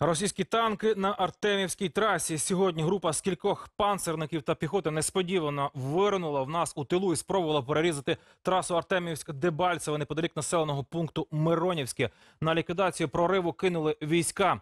Російські танки на Артемівській трасі. Сьогодні група з кількох панцерників та піхоти несподівано виринула в нас у тилу і спробувала перерізати трасу Артемівськ-Дебальцеве неподалік населеного пункту Миронівське. На ліквідацію прориву кинули війська.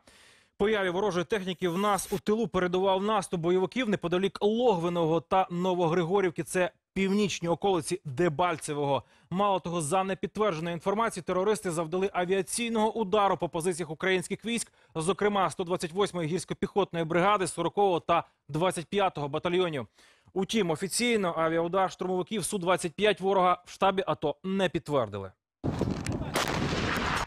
Появі ворожої техніки в нас у тилу передував наступ бойовиків неподалік Логвиного та Новогригорівки. Це північні околиці Дебальцевого. Мало того, за непідтвердженою інформацією, терористи завдали авіаційного удару по позиціях українських військ, зокрема 128-ї гірсько-піхотної бригади, 40-го та 25-го батальйонів. Утім, офіційно авіаудар штурмовиків Су-25 ворога в штабі АТО не підтвердили.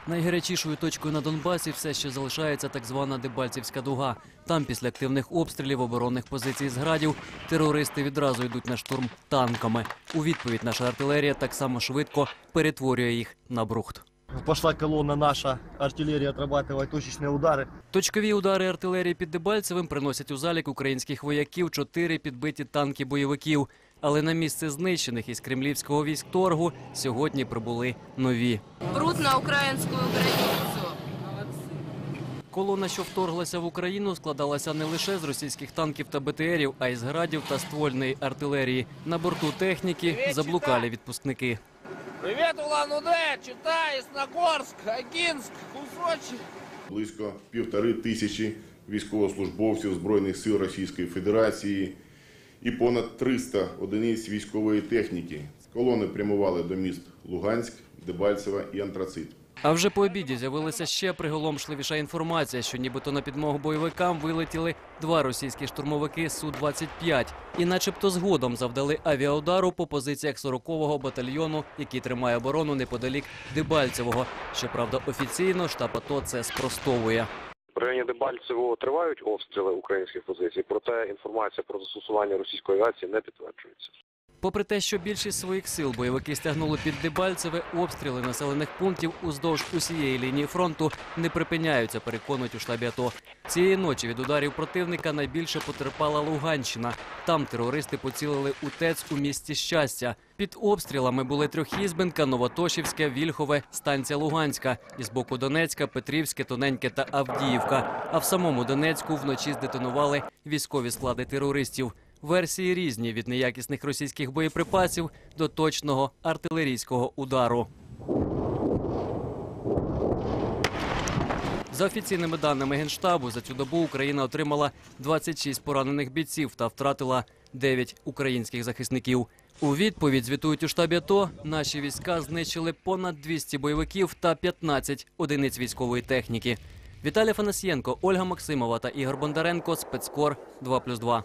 Найгарячішою точкою на Донбасі все ще залишається так звана Дебальцівська дуга. Там, після активних обстрілів оборонних позицій з градів, терористи відразу йдуть на штурм танками. У відповідь наша артилерія так само швидко перетворює їх на брухт. Пошла колонна наша, артиллерия отрабатывает точечные удары. Точкові удари артилерії під Дебальцевим приносять у залік українських вояків чотири підбиті танки бойовиків. Але на місце знищених із кремлівського військторгу сьогодні прибули нові. Пруд на украинскую границу. Колона, що вторглася в Україну, складалася не лише з російських танків та БТРів, а й з градів та ствольної артилерії. На борту техніки заблукалі відпускники. Привет, Улан-Удэ, Чита, Ясногорск, Агинск, Кусочи. близько півтори тисячі військовослужбовців Збройних сил Російської Федерації і понад 300 одиниць військової техніки. Колони прямували до міст Луганськ, Дебальцева і Антрацит. А вже по обіді з'явилася ще приголомшливіша інформація, що нібито на підмогу бойовикам вилетіли два російські штурмовики Су-25 і начебто згодом завдали авіаудару по позиціях 40-го батальйону, який тримає оборону неподалік Дебальцевого. Щоправда, офіційно штаб АТО це спростовує. Дебальцевого тривають обстріли українських позицій, проте інформація про застосування російської авіації не підтверджується. Попри те, що більшість своїх сил бойовики стягнули під Дебальцеве, обстріли населених пунктів уздовж усієї лінії фронту не припиняються, переконують у штабі АТО. Цієї ночі від ударів противника найбільше потерпала Луганщина. Там терористи поцілили у ТЕЦ у місті Щастя. Під обстрілами були Трьохізбенка, Новотошівське, Вільхове, станція Луганська. Із боку Донецька, Петрівське, Тоненьке та Авдіївка. А в самому Донецьку вночі здетонували військові склади терористів. Версії різні від неякісних російських боєприпасів до точного артилерійського удару. За офіційними даними Генштабу, за цю добу Україна отримала 26 поранених бійців та втратила 9 українських захисників. У відповідь звітують у штабі АТО, наші війська знищили понад 200 бойовиків та 15 одиниць військової техніки. Віталій Фанасьєнко, Ольга Максимова та Ігор Бондаренко. Спецкор 2+,2.